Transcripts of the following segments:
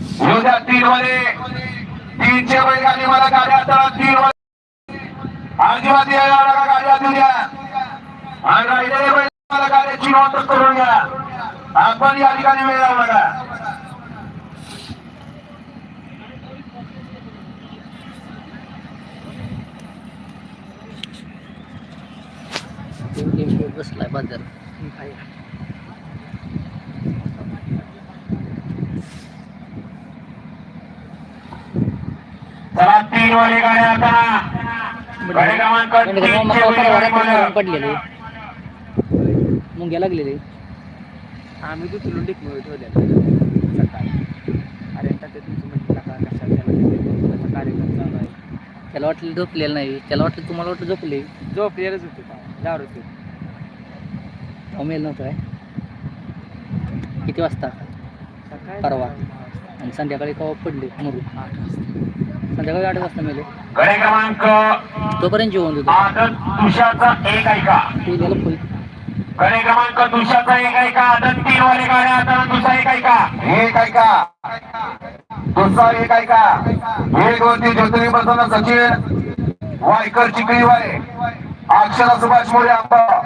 उद्या तीन मध्ये तीनशे बैलगाडी मला गाड्या आता तीन वाले अजिबात यायला नका गाड्या उद्या आणि राहिलेले बैल मला गाड्याची नोंद करून घ्या. आपण या ठिकाणी वेळ लावू नका बसलाय बाजार. चला तीन वाले गाड्या आता. गाडी क्रमांक तीनशे मला पडलेले. मुंग्या लागलेले. आम्ही दुसरून टिकून ठेवल्या सकाळी. अरे ते तुमचं म्हणजे सकाळ त्याला कार्यक्रम चालू आहे. त्याला वाटलं झोपलेलं नाही. त्याला वाटलं तुम्हाला वाटलं झोपले. झोपलेलंच होते दारू होते. तेव्हा मेल नव्हतं काय? किती वाजता? सकाळी परवा. आणि संध्याकाळी केव्हा पडले? मरू. आठ वाजता. संध्याकाळी आठ वाजता मेले गाडी क्रमांक तोपर्यंत जेवण होतं आदत तुषाचा एक ऐका ते फुल गाडी क्रमांक दुसऱ्याचा एक ऐका आदत तीन वाले गाड्या आता दुसरा एक ऐका एक ऐका दुसरा एक ऐका एक वरती ज्योतिरी प्रसन्न सचिन वायकर चिकळी वाले अक्षरा सुभाष मोरे आप्पा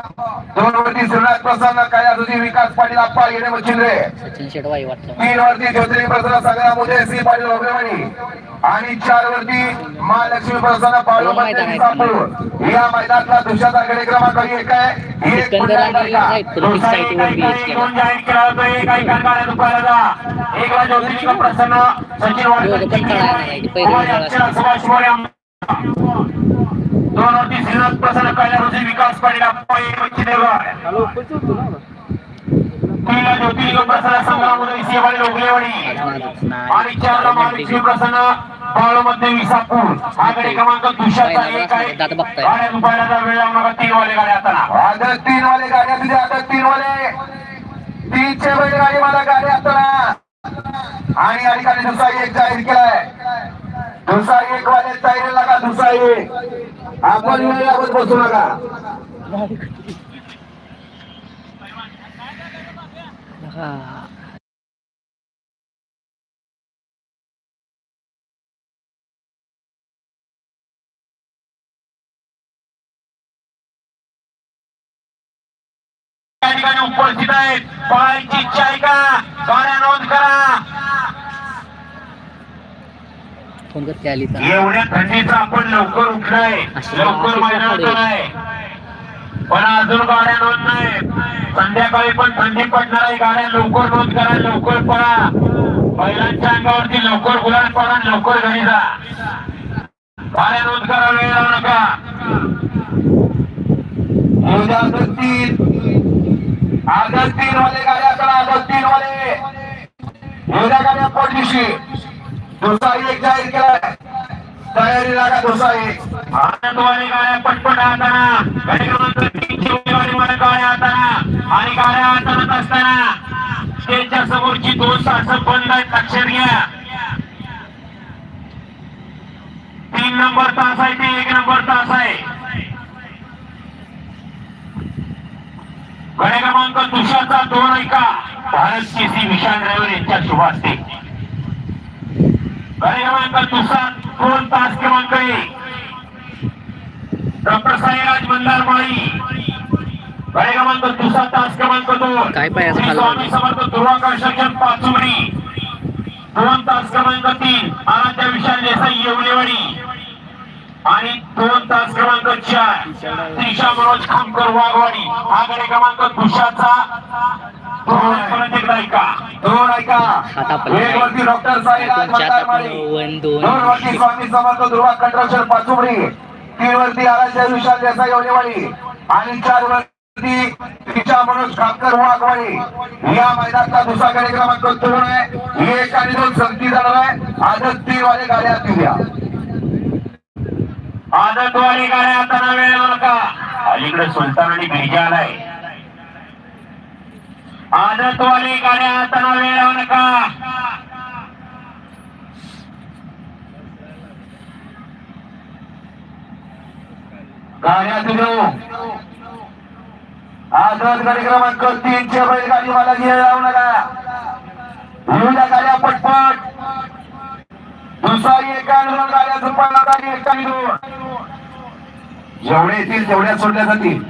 दोन वरती श्रीनाथ प्रसन्न काया तुझी विकास पाटील आप्पा येणे मच्छिंद्रे तीन वरती ज्योतिरी प्रसन्न सगळ्या मुले श्री पाटील ओगरेवाडी आणि चार वरती महालक्ष्मी प्रसन्न पाळू या मैदानातला दुसऱ्याचा गडे क्रमांक एक आहे. एक जाहीर केला होता, एक आहे. एक ला ज्योतिरी प्रसन्न सचिन वाडकर, सुभाष मोरे. दोन श्रीनाथ प्रसन्न काया तुझी विकास पाटील होतो तीनला ज्योतिर्लिंग प्रसन्न संग्राम उदय सिंहवाडी लोकलेवाडी. आणि चारला महालक्ष्मी प्रसन्न बाळूमध्ये विसापूर. हा गडी क्रमांक दुसऱ्याचा एक आहे. गाड्या वेळ नका तीन वाले गाड्या आता. आता तीन वाले गाड्या तुझ्या आता तीन वाले तीनशे बैल गाडी मला गाड्या आता. आणि या ठिकाणी दुसरा एक जाहीर केलाय. दुसरा एक वाले तयारी लागा दुसरा एक? आपण वेळ लावत बसू नका हा या ठिकाणी उपस्थित आहेत पळायची इच्छा आहे का गाड्या नोंद करा फोन करते आली तर एवढ्या थंडीचा आपण लवकर उठलोय. लवकर मैदानात पण अजून गाड्या नोंद नाही संध्याकाळी पण थंडी पडणार आहे. गाड्या लवकर नोंद करा लवकर पळा. बैलांच्या अंगावरती लवकर गुलाल पडा लवकर घरी जा. गाड्या नोंद करा वेळ लावू नका. उद्या आगस्ट तीन वाले गाड्या करा आगस्ट तीन वाले. उद्या गाड्या पोटलीशी दुसरा एक जाहीर केलाय. तयारी लागा दुसरा एक आनंदवाणी गाड्या पटपट हाताना. गाडी क्रमांक उमेदवारी मध्ये गाड्या हाताना आणि गाड्या हाताळत असताना स्टेजच्या समोरची दोन सासं बंद आहेत लक्षात घ्या. तीन नंबर तास आहे ते एक नंबर तास आहे. गाडी क्रमांक दुसऱ्याचा दोन ऐका. भारत केसी विशाल ड्रायव्हर यांच्या शुभ असते क्रमांक दुसरा दोन तास क्रमांक एक. डॉक्टर साईराज गाडी क्रमांक दुसरा तास क्रमांक दोन. काय खालं स्वामी समर्थ दुर्वाकर्षण दोन तास क्रमांक तीन. आराध्य विशाल देसाई येवलेवाडी. आणि दोन तास क्रमांक चार. त्रिशा मनोज खामकर वाघवाडी. हा गाडी क्रमांक दुसऱ्याचा. डॉक्टर स्वामी समर्थ पाचुबडी तीन वरती आराध्य विशाल देसाई आणि चार वरती त्रिशा मनोज खामकर वाघवाडी. या मैदानाचा दुसरा गाडी क्रमांक दोन आहे. एक आणि दोन संगती जाणार आहे. आजच वाले गाड्या दिल्या आदतवाडी गाड्या आता नका अलीकडे सुलतान आणि बिरजा आलाय. आदतवाली गाड्या हाताना वेळ लावू नका. आदत गाडी क्रमांक तीनच्या बैलगाडी मला नका. घेऊया गाड्या पटपट. दुसरी एका दोन गाड्या झुपाला गाडी एका जेवढे येतील तेवढ्या सोडल्या जातील.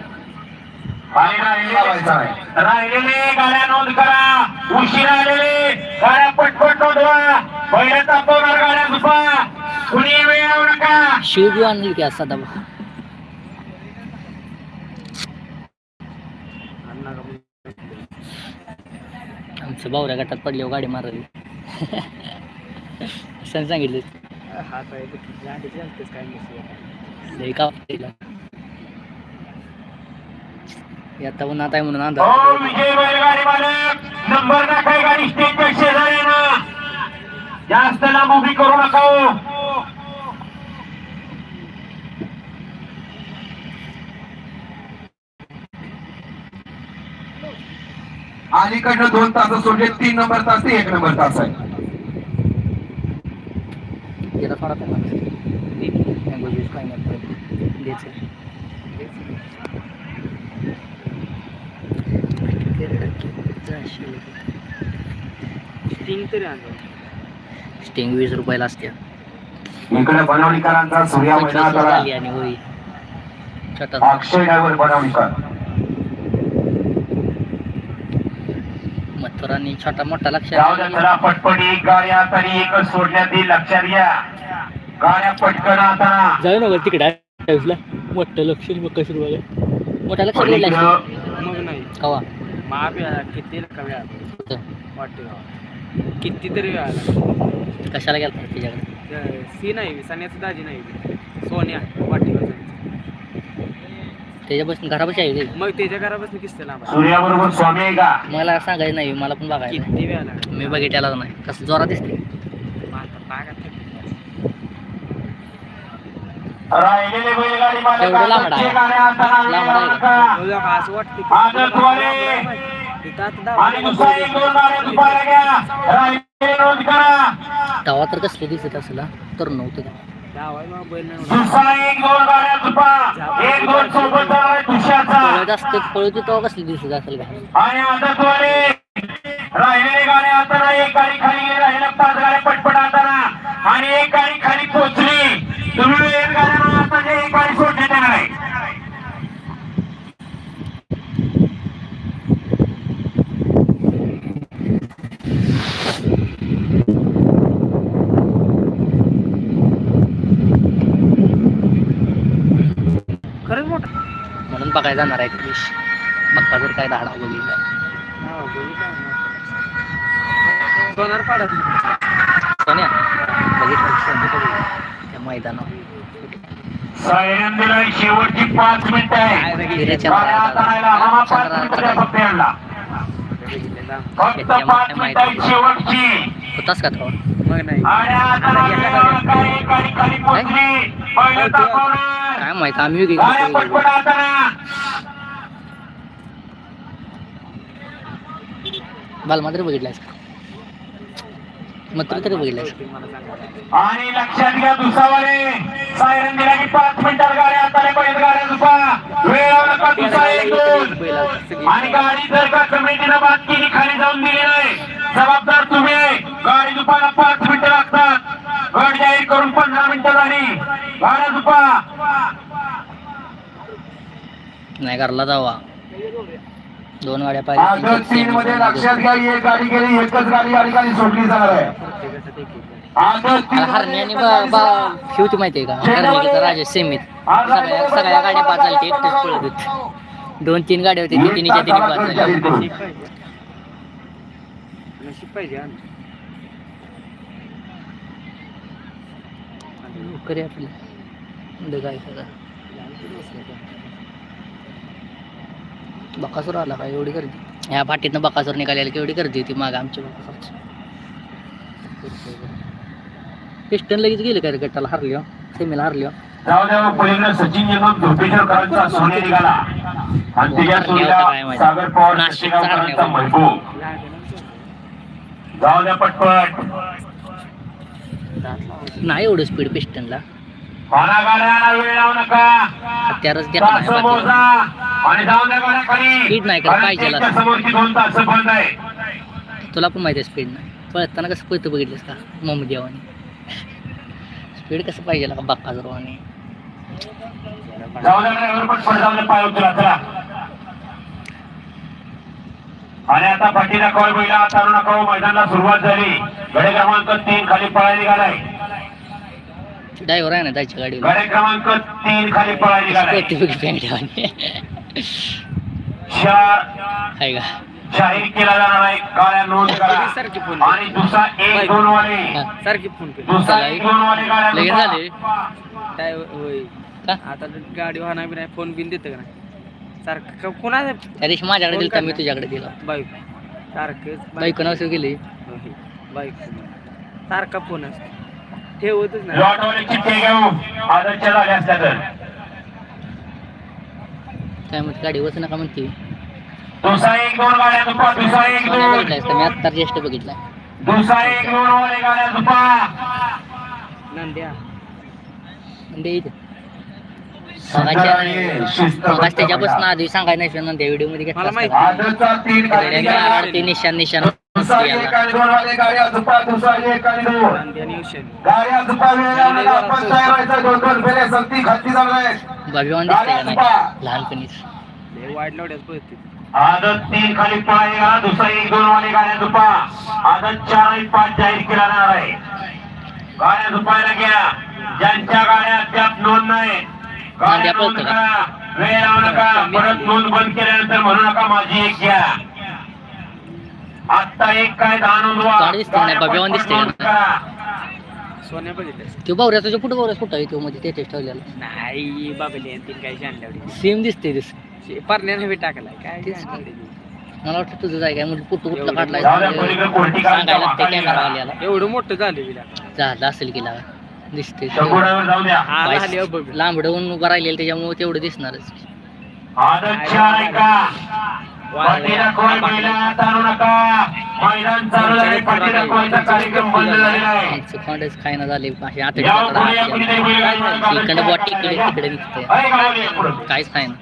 आणि नाही राहिलेले गाड्या नोंद करा. उशीर आलेले गाड्या पटपट नोंदवा. पहिले तापवणार गाड्या झुपा कुणी वेळ येऊ नका. शिव बी आणली की का म्हणजे आमचं बावऱ्या गटात पडल्यावर गाडी मारली सांगितलं. हात आहे काय आता उन्हात आहे म्हणून हो अंधार मालक. नंबर टाकाय गाडी. शेजारी आहे ना जास्त लांब उभी करू नका हो. अलीकडनं दोन तास सोडले. तीन नंबर तास एक नंबर तास आहे. तिला थोडा यूज स्टिंग तरी आणलं स्टिंग वीस रुपयाला असते. इकडे बनवणीकरांचा सूर्या महिना आणि होई छोटा. अक्षय ड्रायव्हर बनवणीकर. मथुरानी छोटा मोठा लक्षात चला पटपटी. गाड्या तरी एकच सोडण्यात येईल लक्षात घ्या. गाड्या पटकन आता. जाऊ ना तिकडे मोठं लक्ष कसं रुपये मोठा लक्ष मग नाही कवा? वेळा किती वेळा. वाटते किती तरी. वेळा कशाला गेला त्याच्याकडे सी नाही सण्याचं दाजी नाही. सोन्या वाटेवर. त्याच्यापासून घरापाशी आहे ते. मग त्याच्या घरापासून किस्त लांब आहे. सूर्याबरोबर स्वामी आहे का? मला सांगायचं नाही मला पण बघायला किती वेळा मी बघितल्याला नाही. कसं जोरात दिसते राहिलेले बैलगाडी मालक एवढं लांबड आहे. आजचे गाड्या आता नावे लांबड लावू आहे नका. असं वाटतं आदतवाले. तिथं आता दहा आणि दुसरा एक दोन गाड्या दुपारा घ्या. राहिलेले नोंद करा. तेव्हा तर कसले दिसत असेल? तर नव्हतं दुसरा एक दोन गाड्या दुपा. एक दोन सोबत आहे दुसऱ्याचा पळत असते पळत तेव्हा कसले दिसत असेल का आणि आदतवाले राहिलेले आता ना एक गाडी खाली गेली राहिल्या पाच गाड्या पटपट आता आणि एक गाडी खाली पोहोचली तुम्ही एक गाड्या आता जे एक गाडी सोडण्यात येणार आहे खरंच मोठा म्हणून बघायला जाणार आहे दिवस बघा जर काय धाडा बघितलं हा, बघितलं ना. सोनार पाडत सोन्या बघितलं सोन्या त्या मैदानावर. सायरन दिलाय शेवटची पाच मिनिटं आहे फक्त पाच मिनिटं शेवटची. होतास का तो मग नाही. काय माहीत आम्ही वेगळी गाड्या गोष्ट पटपट वेगळी. आता ना बालमा तरी बघितलायस का? मग तरी तरी बघितलायस आणि लक्षात घ्या दुसावाले. सायरन दिला की पाच मिनिटात गाड्या आता पहिल्या गाड्या दुपा. वेळ लावू नका दुसरा एक दोन आणि गाडी जर का कमिटीनं बात केली खाली जाऊन दिली नाही. जबाबदार. गाडी दुपारा पाच मिनिटं लागतात. गट जाहीर करून पंधरा मिनिटं झाली. गाड्या दुपा नाही घरला जावा. दोन गाड्या पाहिजे. तीन मध्ये लक्षात घ्या एक गाडी गेली एकच गाडी या ठिकाणी सोडली जाणार आहे. शिवती माहितीये का? हरण्याचा राजा सेमीत. सगळ्या सगळ्या गाड्या बाद झाल्या ते एकटेच पळत होते. दोन तीन गाड्या होत्या तिन्हीच्या तिन्ही झाल्या नशीब पाहिजे. नशीब पाहिजे हा. करे आपली काय करा. बकासूर आला का? एवढी गर्दी. ह्या पाठीतनं बकासूर निघालेला की एवढी गर्दी होती माग आमच्या बकासूरची. पिस्टन लगेच गेले काय रे गटाला? हरली सेमीला हरली जाऊ द्या पलीकडे सचिन सोने निघाला. सागर पवार जाऊ द्या पटपट. नाही एवढं स्पीड पिस्टनला हत्यारच नाही मोजा द्या नाही पाहिजे तुला पण माहिती आहे स्पीड नाही. पळताना कसं पळतो बघितलंस का? मम्मी देवाने स्पीड कसं पाहिजे का बाप्पा जरवाने आणि जाऊ द्या ड्रायव्हर पण पुढे जाऊन पाय उचला चला आणि आता पाठीला कॉल बैला तारू नका मैदानाला सुरुवात झाली. गडे क्रमांक तीन खाली पळायला निघालाय. ड्रायव्हर आहे ना जायच्या गाडीवर? गडे क्रमांक तीन खाली पळायला निघालाय. चार जाहीर केला जाणार आहे. गाड्या नोंद. करा. आणि दुसरा एक दोन वाले. सारखी फोन दुसरा एक दोन वाले गाड्या. झाले. काय होय? का? आता गाडी वाहणार बी नाही फोन बिन देतं का नाही? सारखं का- कोणाचं? त्या दिवशी माझ्याकडे दिलं तर मी. तुझ्याकडे दिला. बाईक सारखंच बाईक नाव सुरू केली. होय, बाईक सारखा फोन असतो. ठेवतच नाही. काय म्हणते गाडी वच नका म्हणते. दुसरा एक दोन गाड्या दुपा दुसरा एक सोन्या दोन. बघितलाय का मी आत्ता ज्येष्ठ बघितलाय दुसरा एक दोन वाले गाड्या दुपा. नंद्या. म्हणजे इथे. त्याच्यापासून आधी सांगायला नाही ना त्या व्हिडिओमध्ये घेतला निशान निशान दिसतंय नाही? पळते आदत तीन खाली पळायला दुसरा एक दोन वाले गाड्या दुपा. आदत चार आणि पाच जाहीर केला जाणार आहे. गाड्या दुपायला घ्या. ज्यांच्या गाड्या त्यात नोंद नाही गाड्या नोंद्या नोंद पळतं करा वेळ लावू नका. परत नोंद बंद केल्यानंतर म्हणू नका माझी एक घ्या. आत्ता एक काय दहा नोंदवा गाडी दिसते नाही, गाड्या भव्यवान पटपट दिसते नोंद का? सोन्या बघितलं तो कुठं बावऱ्या कुठं आहे तो मध्ये तेच ठेवलेला. नाही बाबली तीन काही जाणल्यावडी सेम दिसते दिस परण्याने बी टाकलाय. काय. मला वाटतं तुझं जाय काय म्हणजे कुठं कुठलं एवढं काढलाय सांगायला कॅमेरा एवढं मोठं झालं झालं असेल की लावा. दिसते बघ. लांबडवून उभं राहिलेलं त्याच्यामुळे तेवढं दिसणारच. आमचं खोंडच खायना झाले इकडे बॉटी तिकडे निघते. काहीच खायना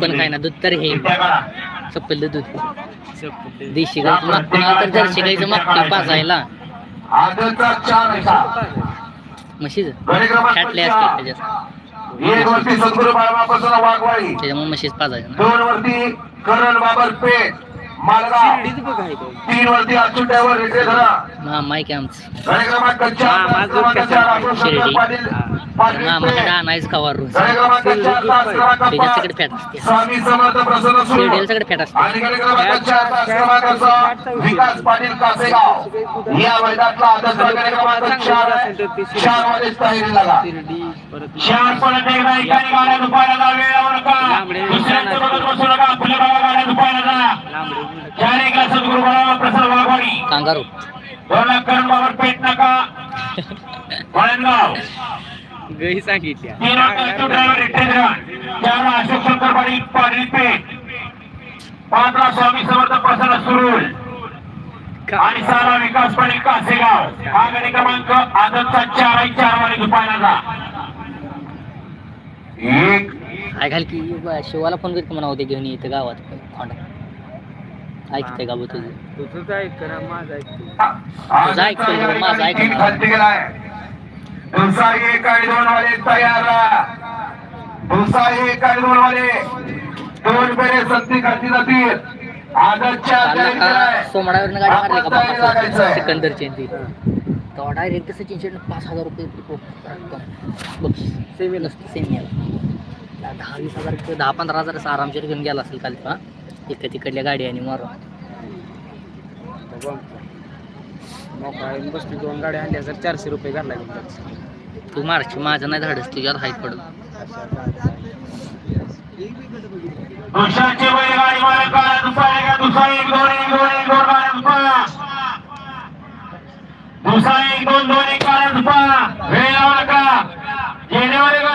पण. खायना दूध तर हे. चप्पल दूध. देशी गाईचं मागतो ना तर जर्सी गाईचं मागतो पाजायला चार म्हशीच. त्याच्यात. एक वरती सद्गुरू बाळमापासून वाघवाडी. त्याच्यामुळे म्हशीच पाजायचं ना. दोन वरती करण बाबर पेठ. तीन वरती ड्रायव्हर धरा मा माहिती आहे आमचं. हा, शंकर शिर्डी. मामाकडे. आणायचं खावा रोज फॅट असते. सुरू. सगळे फॅट असते. कांगारू. करण बाबर पेट नका. गही सांगितल्या अशोक स्वामी समर्थ प्रसन्न सुरुल. आणि सारा विकास पाटील कासेगाव हा गाडी क्रमांक आदतचा चार आहे चार एक. काय घाल की शिवाला फोन करतो म्हणा होते घेऊन येतं गावात. खोंडा. ऐकतंय का बघ तुझं. तुझं ऐक करा माझं ऐक तुझं ऐक तो, माझं ऐक तीन ना. खालती गेलाय दुसरा एक आणि दोन वाले तयार राहा. दुसरा दोन वाले. दोन पेरे संती खालती जातील. सोमडावरनं गाडी मारली का? आहे. सिकंदरची ती तो डायरेक्ट सचिन शेट पाच हजार रुपये बघ सेमी नसतं सेमी याला दहा वीस हजार दहा पंधरा हजार आरामशीर घेऊन गेला असेल काल का इकडे तिकडल्या गाडी आणि मारून. मोकळा येऊन बसली दोन गाड्या आणल्या तर चारशे रुपये घालला तू मारची माझं नाही धाडस तुझ्यात दुपायला घ्या दुसरा एक दोन एक दोन एक दोन गाड्या दुपाया दुसरा एक दोन दोन एक गाड्या दुपा वेळ लावू नका